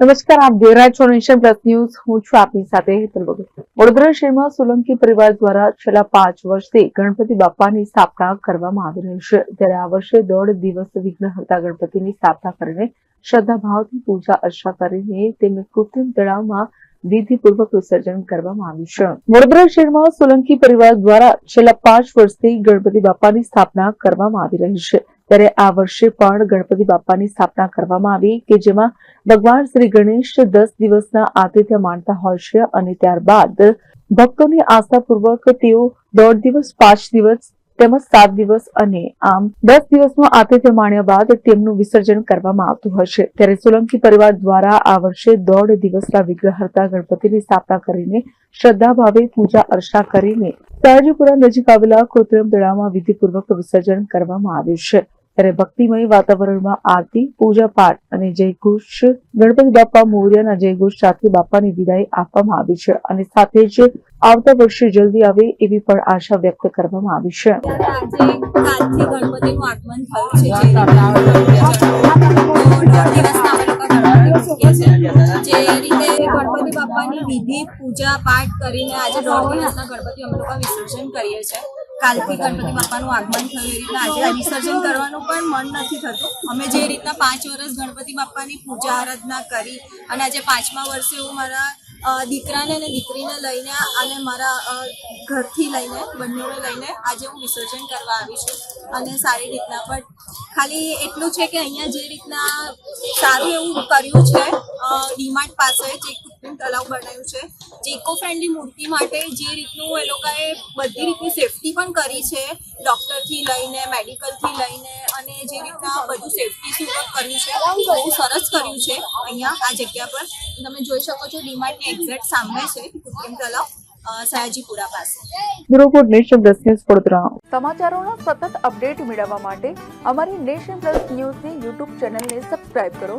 નમસ્કાર, આપ જોઈ રહ્યા છો નેશન પ્લસ ન્યૂઝ. હું છું આપની સાથે વડોદરા શહેરમાં સોલંકી પરિવાર દ્વારા છેલ્લા પાંચ વર્ષથી ગણપતિ બાપાની સ્થાપના કરવામાં આવી રહી છે. ત્યારે આ વર્ષે દોઢ દિવસ વિઘ્નહર્તા ગણપતિની સ્થાપના કરીને શ્રદ્ધાભાવથી પૂજા અર્ચા કરીને તેમને કૃત્રિમ તળાવમાં વિધિપૂર્વક વિસર્જન કરવામાં આવ્યું છે. વડોદરા શહેરમાં સોલંકી પરિવાર દ્વારા છેલ્લા પાંચ વર્ષથી ગણપતિ બાપાની સ્થાપના કરવામાં આવી રહી છે. ત્યારે આ વર્ષે પણ ગણપતિ બાપાની સ્થાપના કરવામાં આવી કે જેમાં ભગવાન શ્રી ગણેશ દસ દિવસના આતિથ્ય માણતા હોય છે અને ત્યારબાદ ભક્તોની આસ્થાપૂર્વક તેઓ દોઢ દિવસ, પાંચ દિવસ તેમજ સાત દિવસ અને આમ દસ દિવસનું આતિથ્ય માણ્યા બાદ તેમનું વિસર્જન કરવામાં આવતું છે. ત્યારે સોલંકી પરિવાર દ્વારા આ વર્ષે દોઢ દિવસના વિગ્રહર્તા ગણપતિની સ્થાપના કરીને શ્રદ્ધાભાવે પૂજા અર્ચના કરીને સયાજીપુરા નજીક આવેલા કૃત્રિમ તળાવમાં વિધિપૂર્વક વિસર્જન કરવામાં આવ્યું છે. ત્યારે ભક્તિમય વાતાવરણમાં આરતી, પૂજા પાઠ અને જયઘોષ, ગણપતિ બાપા મોર્યાના જયઘોષ સાથે બાપાની વિદાય આપવામાં આવી છે અને સાથે જ આવતા વર્ષે જલ્દી આવે એવી પણ આશા વ્યક્ત કરવામાં આવી છે. પૂજા પાઠ કરીને આજે દોઢ દિવસના ગણપતિ અમે લોકો વિસર્જન કરીએ છીએ. કાલથી ગણપતિ બાપાનું આગમન થયું એ રીતના આજે વિસર્જન કરવાનું પણ મન નથી થતું. અમે જે રીતના પાંચ વર્ષ ગણપતિ બાપાની પૂજા આરાધના કરી અને આજે પાંચમા વર્ષે હું મારા દીકરાને અને દીકરીને લઈને અને મારા ઘરથી લઈને, બંનેને લઈને આજે હું વિસર્જન કરવા આવી છું અને સારી રીતના. પણ ખાલી એટલું છે કે અહીંયા જે રીતના સારું એવું કર્યું છે ડીમાર્ટ પાસે જે કૃત્રિમ તલાવ બનાવ્યું છે જે ઇકો ફ્રેન્ડલી મૂર્તિ માટે જે રીતનું એ લોકોએ બધી રીતની સેફટી પણ કરી છે ડૉક્ટરથી લઈને મેડિકલથી લઈને અને જે રીતના બધું સેફટી પૂર્વક કર્યું છે. બહુ સરસ કર્યું છે અહીંયા આ જગ્યા પર. તમે જોઈ શકો છો ડીમાર્ટની એક્ઝેક્ટ સામે છે કૃત્રિમ તલાવ સયાજીપુરા પાસે. Bureau report Nation Plus News Vadodara. સમાચારોનો સતત અપડેટ મેળવવા માટે અમારી નેશન પ્લસ ન્યૂઝની યુટ્યુબ ચેનલને સબસ્ક્રાઇબ કરો.